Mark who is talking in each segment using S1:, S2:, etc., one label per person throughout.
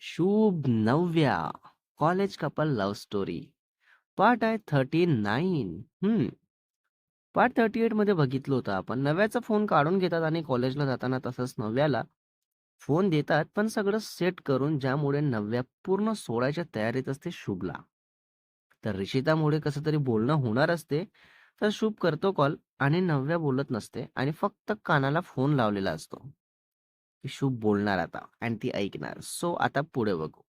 S1: शुभ नवव्या college couple love story part आहे thirty nine hmm. Part thirty एटमध्ये बघितलं होतं आपण. नव्याचा फोन काढून घेतात आणि कॉलेजला जाताना तसंच नव्याला फोन देतात पण सगळं सेट करून ज्यामुळे नव्या पूर्ण सोडायच्या तयारीत असते शुभला. तर ऋषितामुळे कसं तरी बोलणं होणार असते तर शुभ करतो कॉल आणि नव्या बोलत नसते आणि फक्त कानाला फोन लावलेला असतो. शुभ बोलणार आता आणि ती ऐकणार. सो आता पुढे बघू.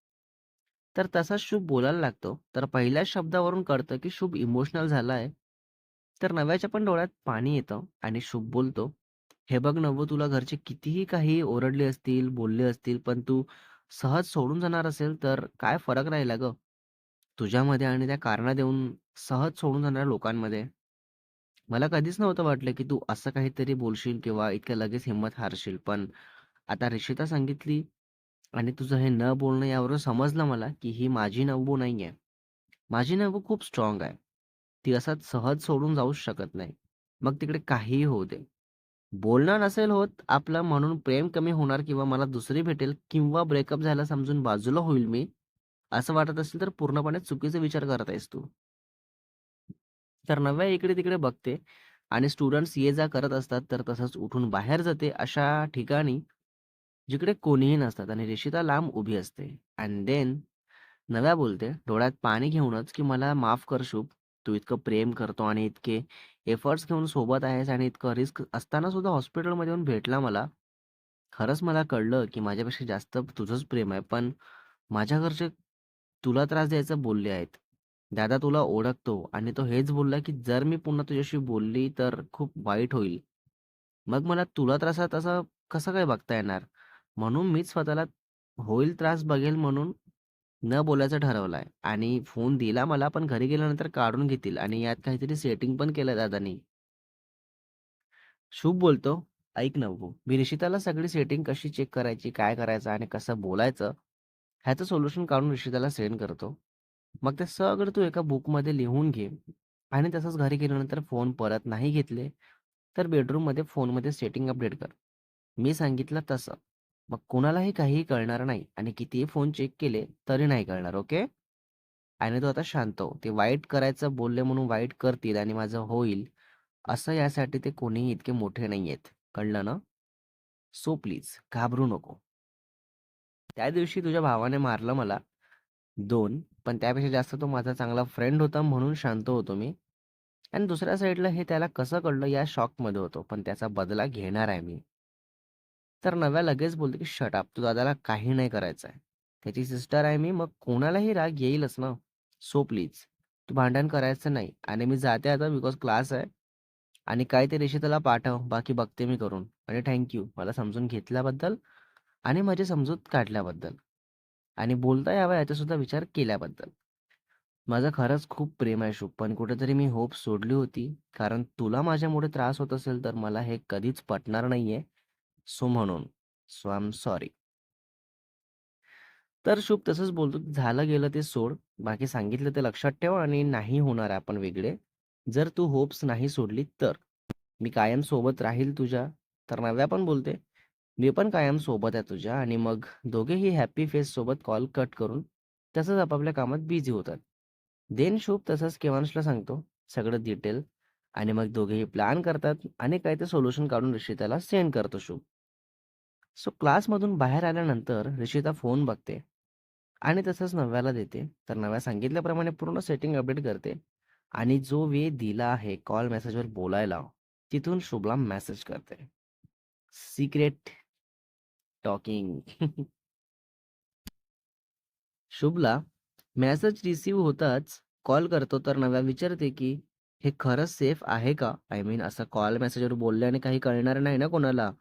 S1: तर तसा शुभ बोलायला लागतो. तर पहिल्या शब्दावरून कळतं की शुभ इमोशनल झाला आहे. तर नव्याच्या पण डोळ्यात पाणी येतं आणि शुभ बोलतो. हे बघ नवं तुला घरचे कितीही काही ओरडले असतील बोलले असतील पण तू सहज सोडून जाणार असेल तर काय फरक राहिला ग? तुझ्यामध्ये आणि त्या कारणा देऊन सहज सोडून जाणाऱ्या लोकांमध्ये. मला कधीच नव्हतं वाटलं की तू असं काहीतरी बोलशील किंवा इतक्या लगेच हिंमत हारशील पण आता रिषिता सांगितली आणि तुझं हे न बोलणं यावरून समजलं मला की ही माझी नवू नाही आहे माझी नवू खूप स्ट्रॉंग आहे. ती असं सहज सोडून जाऊच शकत नाही. मग तिकडे काहीही होऊ दे. बोलणं नसेल होत आपलं म्हणून प्रेम कमी होणार किंवा मला दुसरी भेटेल किंवा ब्रेकअप झाला समजून बाजूला होईल मी असं वाटत असेल तर पूर्णपणे चुकीचा विचार करत आहेस तू. तर नव्या इकडे तिकडे बघते आणि स्टुडंट्स ये जा करत असतात तर तसंच उठून बाहेर जाते अशा ठिकाणी जिकडे कोणीही नसतात आणि ऋषिता लांब उभी असते. अँड देन नव्या बोलते डोळ्यात पाणी घेऊनच की मला माफ कर शुभ. तू इतकं प्रेम करतो आणि इतके एफर्ट्स घेऊन सोबत आहेस आणि इतकं रिस्क असताना सुद्धा हॉस्पिटलमध्ये येऊन भेटला मला. खरंच मला कळलं की माझ्यापेक्षा जास्त तुझंच प्रेम आहे पण माझ्या घरचे तुला त्रास द्यायचा बोलले आहेत. दादा तुला ओळखतो आणि तो हेच बोलला की जर मी पुन्हा तुझ्याशी बोलली तर खूप वाईट होईल. मग मला तुला त्रासात असं कसं काय बघता येणार? म्हणून मीच स्वतःला होईल त्रास बघेल म्हणून न बोलायचं ठरवलंय. आणि फोन दिला मला पण घरी गेल्यानंतर काढून घेतील. आणि यात काहीतरी सेटिंग पण केलं दादानी. शुभ बोलतो. ऐक नव्हू मी रिषिताला सगळी सेटिंग कशी चेक करायची काय करायचं आणि कसं बोलायचं ह्याचं सोल्युशन काढून रिषिताला सेंड करतो. मग ते सगळं तू एका बुकमध्ये लिहून घे. आणि तसंच घरी गेल्यानंतर फोन परत नाही घेतले तर बेडरूममध्ये फोनमध्ये सेटिंग अपडेट कर. मी सांगितलं तसं. मग कोणालाही काहीही कळणार नाही आणि कितीही फोन चेक केले तरी नाही कळणार ओके? आणि तो आता शांत हो ते वाईट करायचं बोलले म्हणून वाईट करतील आणि माझं होईल असं यासाठी ते कोणीही इतके मोठे नाही आहेत. कळलं ना? सो प्लीज घाबरू नको. त्या दिवशी तुझ्या भावाने मारलं मला दोन पण त्यापेक्षा जास्त तो माझा चांगला फ्रेंड होता म्हणून शांत होतो मी. आणि दुसऱ्या साईडला हे त्याला कसं कळलं या शॉकमध्ये होतो पण त्याचा बदला घेणार आहे मी. तर नव्या लगेच बोलते की शटअप तू दादाला काही नाही करायचं आहे त्याची सिस्टर आहे मी मग कोणालाही राग येईलच ना. सो प्लीज तू भांडण करायचं नाही आणि मी जाते आता बिकॉज क्लास आहे आणि काय ते ऋषिताला पाठव बाकी बघते मी करून. आणि थँक्यू मला समजून घेतल्याबद्दल आणि माझी समजूत काढल्याबद्दल आणि बोलता यावा याचा सुद्धा विचार केल्याबद्दल. माझं खरंच खूप प्रेम आहे शुभ पण कुठेतरी मी होप सोडली होती. कारण तुला माझ्यामुळे त्रास होत असेल तर मला हे कधीच पटणार नाहीये. सो म्हणून. So I am sorry. तर शुभ तसंच बोलतो झालं गेलं ते सोड. बाकी सांगितलं ते लक्षात ठेव आणि नाही होणार आपण वेगळे. जर तू होप्स नाही सोडली तर. मी कायम सोबत राहील तुझ्या. तर नव्या पण बोलते. मी पण कायम सोबत आहे तुझ्या आणि मग दोघेही हॅपी फेस सोबत कॉल कट करून तसंच आपापल्या कामात बिझी होतात. देन शुभ तसंच केवांशला सांगतो सगळं डिटेल आणि मग दोघेही प्लॅन करतात आणि काय ते सोल्युशन काढून ऋषिताला सेंड करतो शुभ. सो क्लासमधून बाहेर आल्यानंतर ऋषिता फोन बघते आणि तसंच नव्याला देते. तर नव्या सांगितल्याप्रमाणे पूर्ण सेटिंग अपडेट करते आणि जो वे दिला आहे कॉल मेसेजवर बोलायला तिथून शुभला मेसेज करते. Secret talking. शुभला मेसेज रिसीव होताच कॉल करतो तर नव्या विचारते की हे खरंच सेफ आहे का? आय मीन असं कॉल मेसेजवर बोलल्याने काही कळणार नाही ना कोणाला?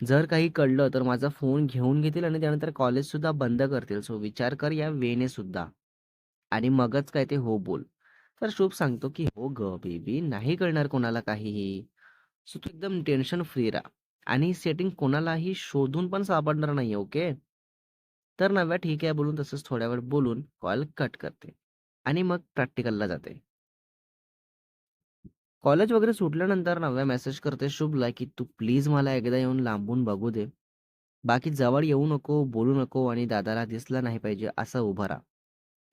S1: जर काही कळलं तर माझा फोन घेऊन घेतील आणि त्यानंतर कॉलेज सुद्धा बंद करतील. सो विचार कर या वेने सुद्धा. आणि मगच काय ते हो बोल. तर शुभ सांगतो की हो ग बेबी नाही कळणार कोणाला काहीही. सो तू एकदम टेन्शन फ्री राहा. आणि सेटिंग कोणालाही शोधून पण सापडणार नाही ओके तर नव्या ठीक आहे बोलून तसंच थोड्या वेळ बोलून कॉल कट करते. आणि मग प्रॅक्टिकलला जाते. कॉलेज वगैरे सुटल्यानंतर नव्या मेसेज करते शुभला की तू प्लीज मला एकदा येऊन लांबून बघू दे बाकी जवळ येऊ नको, बोलू नको आणि दादाला दिसला नाही पाहिजे असं उभं राहा.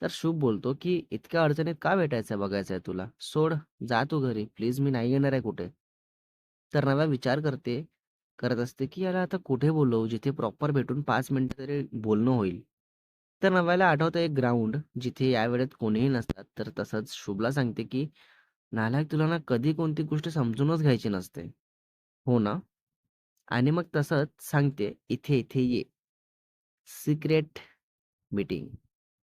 S1: तर शुभ बोलतो, की "इतक्या अडचणीत का भेटायचं बघायचंय तुला? सोड, जा तू घरी. प्लीज मी नाही येणार आहे कुठे." तर नव्या विचार करते करत असते, की याला आता कुठे बोललो जिथे प्रॉपर भेटून पाच मिनिटं तरी बोलणं होईल. तर नव्याला आठवतं एक ग्राउंड जिथे या वेळेत कोणीही नसतात. तर तसंच शुभला सांगते, की "नालायक तुला ना कधी कोणती गोष्ट समजूनच घ्यायची नसते." हो ना? आणि मग तसंच सांगते, "इथे, इथे ये." Secret meeting.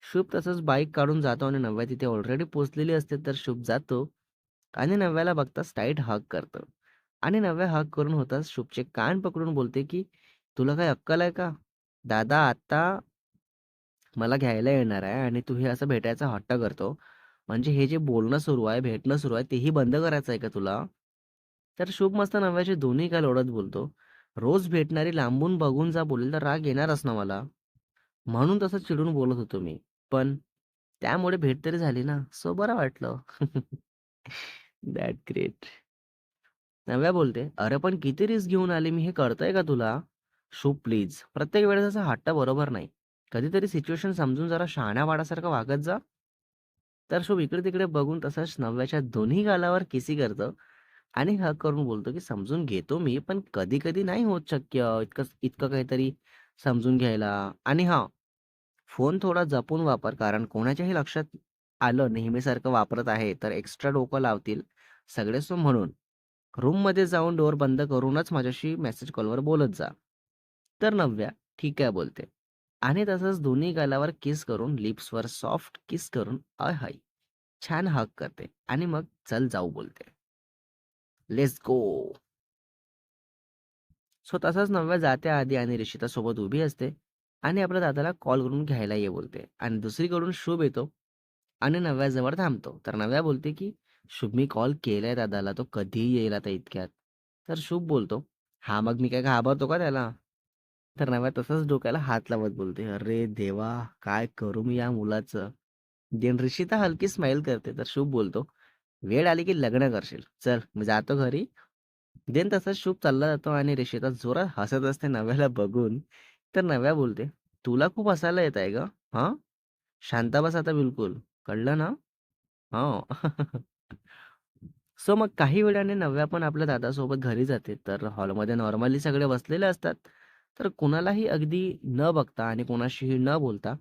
S1: शुभ तसंच बाईक काढून जातो आणि नव्या तिथे ऑलरेडी पोहोचलेली असते. तर शुभ जातो आणि नव्याला बघताच टाईट हग करतो आणि नव्या हग करून होताच शुभचे कान पकडून बोलते, की "तुला काही अक्कल आहे का? दादा आता मला घ्यायला येणार आहे आणि तू हे असं भेटायचा हट्ट करतो. म्हणजे हे जे बोलणं सुरू आहे, भेटणं सुरू आहे तेही बंद करायचं आहे का तुला?" तर शुभ मस्त नव्याचे दोन्ही काल ओढत बोलतो, "रोज भेटणारी लांबून बघून जा बोलेल तर राग येणारच ना मला. म्हणून तसं चिडून बोलत होतो मी. पण त्यामुळे भेट तरी झाली ना, सो बरं वाटलं." That great. नव्या बोलते, "अरे पण किती रिस्क घेऊन आली मी हे कळतंय का तुला? शुभ प्लीज, प्रत्येक वेळेस असं हट्ट बरोबर नाही. कधीतरी सिच्युएशन समजून जरा शहाण्या वाडासारखं वागत जा." तर शुभ इकडे-तिकडे बघून तसंच नव्याच्या दोन्ही गालावर किसी करतो आणि हक करून बोलतो, की "समजून घेतो मी, पण कधी-कधी नाही होत शक्य इतकं इतकं काहीतरी समजून घ्यायला. आणि हा फोन थोडा जपून वापर कारण कोणाच्याही लक्षात आलं नेहमीसारखं वापरत आहे, तर एक्स्ट्रा डोकं लावतील सगळे सो म्हणून रूममध्ये जाऊन डोअर बंद करूनच माझ्याशी मेसेज कॉलवर बोलत जा." तर नव्या ठीक आहे बोलते आणि तसंच दोन्ही गालावर किस करून लिप्सवर सॉफ्ट किस करून आय-हाय! छान हक करते आणि मग चल जाऊ बोलते. Let's go. सो तसंच नव्या जाते आधी आणि ऋषितासोबत उभी असते आणि आपल्या दादाला कॉल करून घ्यायला ये बोलते आणि दुसरीकडून शुभ येतो आणि नव्याजवळ थांबतो. तर नव्या बोलते, की "शुभ मी कॉल केलाय दादाला, तो कधीही येईल आता इतक्यात." तर शुभ बोलतो, हा मग मी काय घाबरतो का त्याला?" तर नव्या तसंच डोक्याला हात लावत बोलते, "अरे देवा! काय करू मी या मुलाचं?" देन ऋषिता हलकी स्माईल करते. तर शुभ बोलतो, "वेळ आली की लग्न करशील. चल मी जातो घरी." देन तसाच शुभ चालला जातो आणि ऋषिता जोरात हसत असते नव्याला बघून. तर नव्या बोलते, "तुला खूप हसायला येत आहे ग हां? शांत बस आता बिलकुल. कळलं ना?" हां. सो मग काही वेळाने नव्या पण आपल्या दादासोबत घरी जाते. तर हॉलमध्ये नॉर्मली सगळे बसलेले असतात. तर कुणालाही अगदी न बघता आणि कोणाशीही न बोलता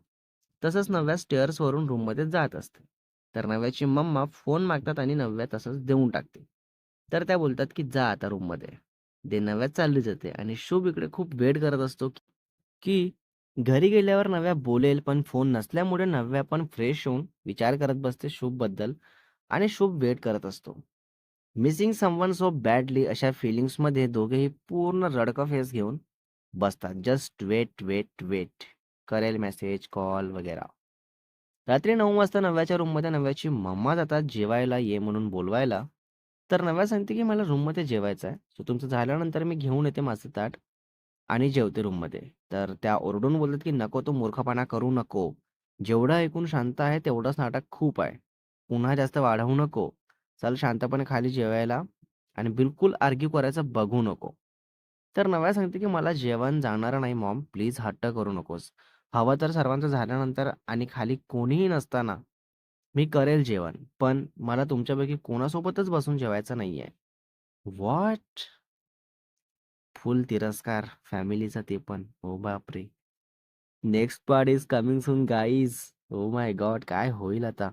S1: तसंच नव्या स्टेअर्सवरून रूममध्ये जात असते. तर नव्याची मम्मा फोन मागतात आणि नव्या तसंच देऊन टाकते. तर त्या बोलतात, की "जा आता रूममध्ये." दे नव्या चालली जाते आणि शुभ इकडे खूप वेट करत असतो, की घरी गेल्यावर नव्या बोलेल. पण फोन नसल्यामुळे नव्या पण फ्रेश होऊन विचार करत बसते शुभबद्दल आणि शुभ वेट करत असतो. मिसिंग समवन सो बॅडली अशा फिलिंग्समध्ये दोघेही पूर्ण रडका फेस घेऊन बसतात. Just wait, wait, wait. करेल मेसेज, कॉल वगैरा. रात्री नऊ वाजता नव्याच्या रूममध्ये नव्याची मम्मा जातात जेवायला ये म्हणून बोलवायला. तर नव्या सांगते, की "मला रूममध्ये जेवायचं आहे. सो तुमचं झाल्यानंतर मी घेऊन येते माझं ताट आणि जेवते रूममध्ये." तर त्या ओरडून बोलतात, की "नको तू मूर्खपणा करू नको. जेवढं ऐकून शांत आहे तेवढंच नाटक खूप आहे. पुन्हा जास्त वाढवू नको. चल शांतपणे खाली जेवायला आणि बिलकुल आर्ग्यू करायचं बघू नको." तर नव्या सांगते, की "मला जेवण जाणार नाही मॉम. प्लीज हट्ट करू नकोस. हवं तर सर्वांचं झाल्यानंतर आणि खाली कोणीही नसताना मी करेल जेवण. पण मला तुमच्यापैकी कोणासोबतच बसून जेवायचं नाहीये." व्हॉट? फुल तिरस्कार फॅमिलीचा ते पण. ओ बापरे! Next part is coming soon guys. Oh my god! काय होईल आता?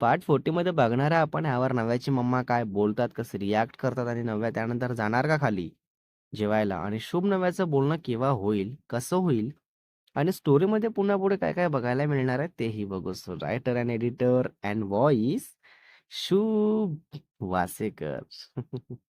S1: पार्ट फोर्टीमध्ये बघणार आहे आपण यावर नव्याची मम्मा काय बोलतात, कसं रिॲक्ट करतात आणि नव्या त्यानंतर जाणार का खाली जेवायला आणि शुभ नव्याचं बोलणं केव्हा होईल, कसं होईल आणि स्टोरीमध्ये पुन्हा पुढे काय-काय बघायला मिळणार आहे तेही बघू. So writer and editor and voice Shubh Wasekar.